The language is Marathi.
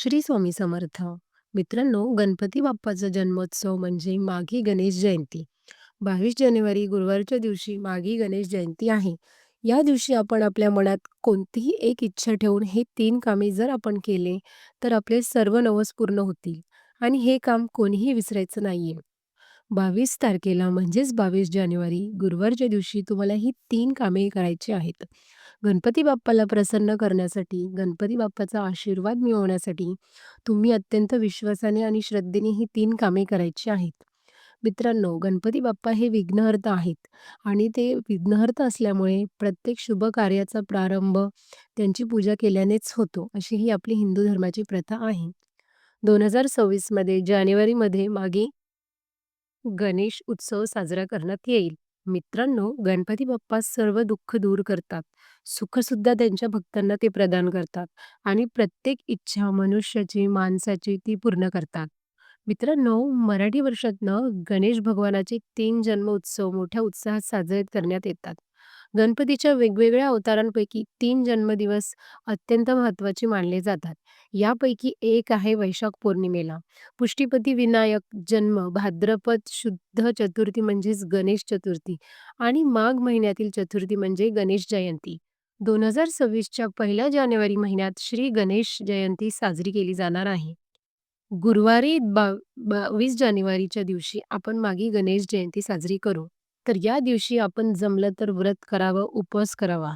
श्री स्वामी समर्थ. मित्रांनो, गणपती बाप्पाचा जन्मोत्सव म्हणजे माघी गणेश जयंती. 22 जानेवारी गुरुवारच्या दिवशी माघी गणेश जयंती आहे. या दिवशी आपण आपल्या मनात कोणतीही एक इच्छा ठेवून हे तीन कामे जर आपण केले, तर आपले सर्व नवस पूर्ण होतील आणि हे काम कोणीही विसरायचं नाहीये. 22 तारखेला म्हणजेच 22 जानेवारी गुरुवारच्या दिवशी तुम्हाला ही तीन कामे करायची आहेत. गणपती बाप्पाला प्रसन्न करण्यासाठी, गणपती बाप्पाचा आशीर्वाद मिळवण्यासाठी तुम्ही अत्यंत विश्वासाने आणि श्रद्धेने ही तीन कामे करायची आहेत. मित्रांनो, गणपती बाप्पा हे विघ्नहर्ता आहेत आणि ते विघ्नहर्ता असल्यामुळे प्रत्येक शुभ कार्याचा प्रारंभ त्यांची पूजा केल्यानेच होतो, अशी ही आपली हिंदू धर्माची प्रथा आहे. दोन हजार सव्वीसमध्ये जानेवारीमध्ये मागे गणेश उत्सव साजरा करण्यात येईल. मित्रांनो, गणपती बाप्पा सर्व दुःख दूर करतात, सुखसुद्धा त्यांच्या भक्तांना ते प्रदान करतात आणि प्रत्येक इच्छा मनुष्याची, माणसाची ती पूर्ण करतात. मित्रांनो, मराठी वर्षातनं गणेश भगवानाचे तीन जन्म उत्सव मोठ्या उत्साहात साजरे करण्यात येतात. गणपतीच्या वेगवेगळ्या अवतारांपैकी तीन जन्मदिवस अत्यंत महत्त्वाचे मानले जातात. यापैकी एक आहे वैशाख पौर्णिमेला. पुष्टीपती विनायक जन्म भाद्रपद शुद्ध चतुर्थी म्हणजेच गणेश चतुर्थी आणि माघ महिन्यातील चतुर्थी म्हणजे गणेश जयंती. 2026 च्या पहिल्या जानेवारी महिन्यात श्री गणेश जयंती साजरी केली जाणार आहे. गुरुवारी बा 22 जानेवारीच्या दिवशी आपण मागी गणेश जयंती साजरी करू. तर या दिवशी आपण जमलं तर व्रत करावं, उपवास करावा.